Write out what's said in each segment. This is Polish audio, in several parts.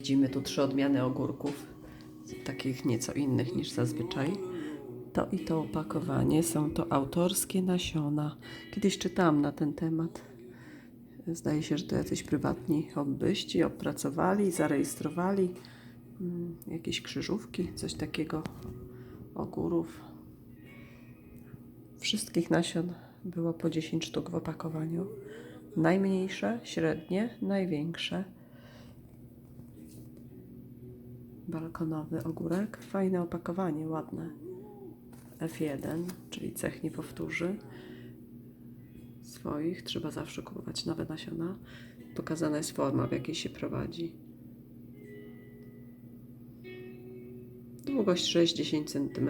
Widzimy tu trzy odmiany ogórków, takich nieco innych niż zazwyczaj. To i to opakowanie są to autorskie nasiona. Kiedyś czytałam na ten temat. Zdaje się, że to jacyś prywatni hobbyści opracowali, zarejestrowali mm, jakieś krzyżówki, coś takiego, ogórów. Wszystkich nasion było po 10 sztuk w opakowaniu. Najmniejsze, średnie, największe. Balkonowy ogórek. Fajne opakowanie, ładne. F1, czyli cech nie powtórzy. Swoich trzeba zawsze kupować nowe nasiona. Pokazana jest forma, w jakiej się prowadzi. Długość 6-10 cm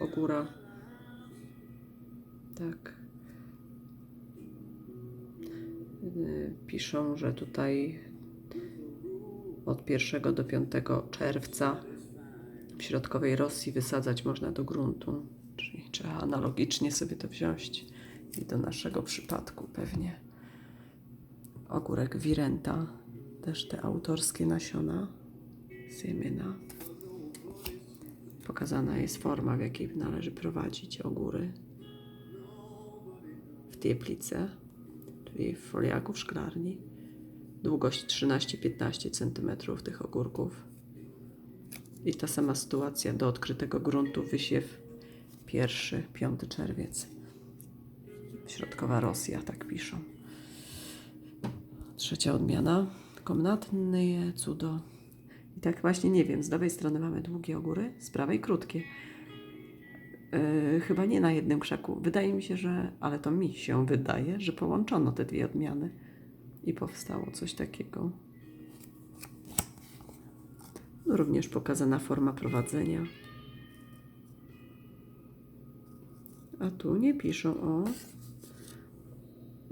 ogóra. Tak. Yy, Piszą, że tutaj od 1 do 5 czerwca w środkowej Rosji wysadzać można do gruntu. Czyli trzeba analogicznie sobie to wziąć i do naszego przypadku pewnie. Ogórek Wirenta, też te autorskie nasiona Siemyna. Pokazana jest forma, w jakiej należy prowadzić ogóry w tieplice, czyli w foliaku w szklarni. Długość 13-15 cm tych ogórków. I ta sama sytuacja do odkrytego gruntu, wysiew pierwszy, 5 czerwiec. Środkowa Rosja, tak piszą. Trzecia odmiana. Komnatne cudo. I tak właśnie nie wiem, z lewej strony mamy długie ogóry, z prawej krótkie. Yy, chyba nie na jednym krzaku. Wydaje mi się, że, ale to mi się wydaje, że połączono te dwie odmiany i powstało coś takiego. No, również pokazana forma prowadzenia. A tu nie piszą o.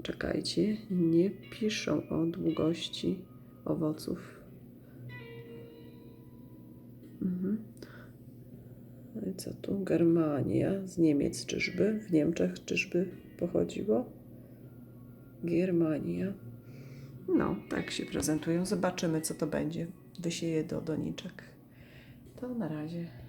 Czekajcie, nie piszą o długości owoców. Mhm. No co tu? Germania. Z Niemiec czyżby? W Niemczech czyżby pochodziło? Germania. No, tak się prezentują. Zobaczymy, co to będzie. Wysieję do doniczek. To na razie.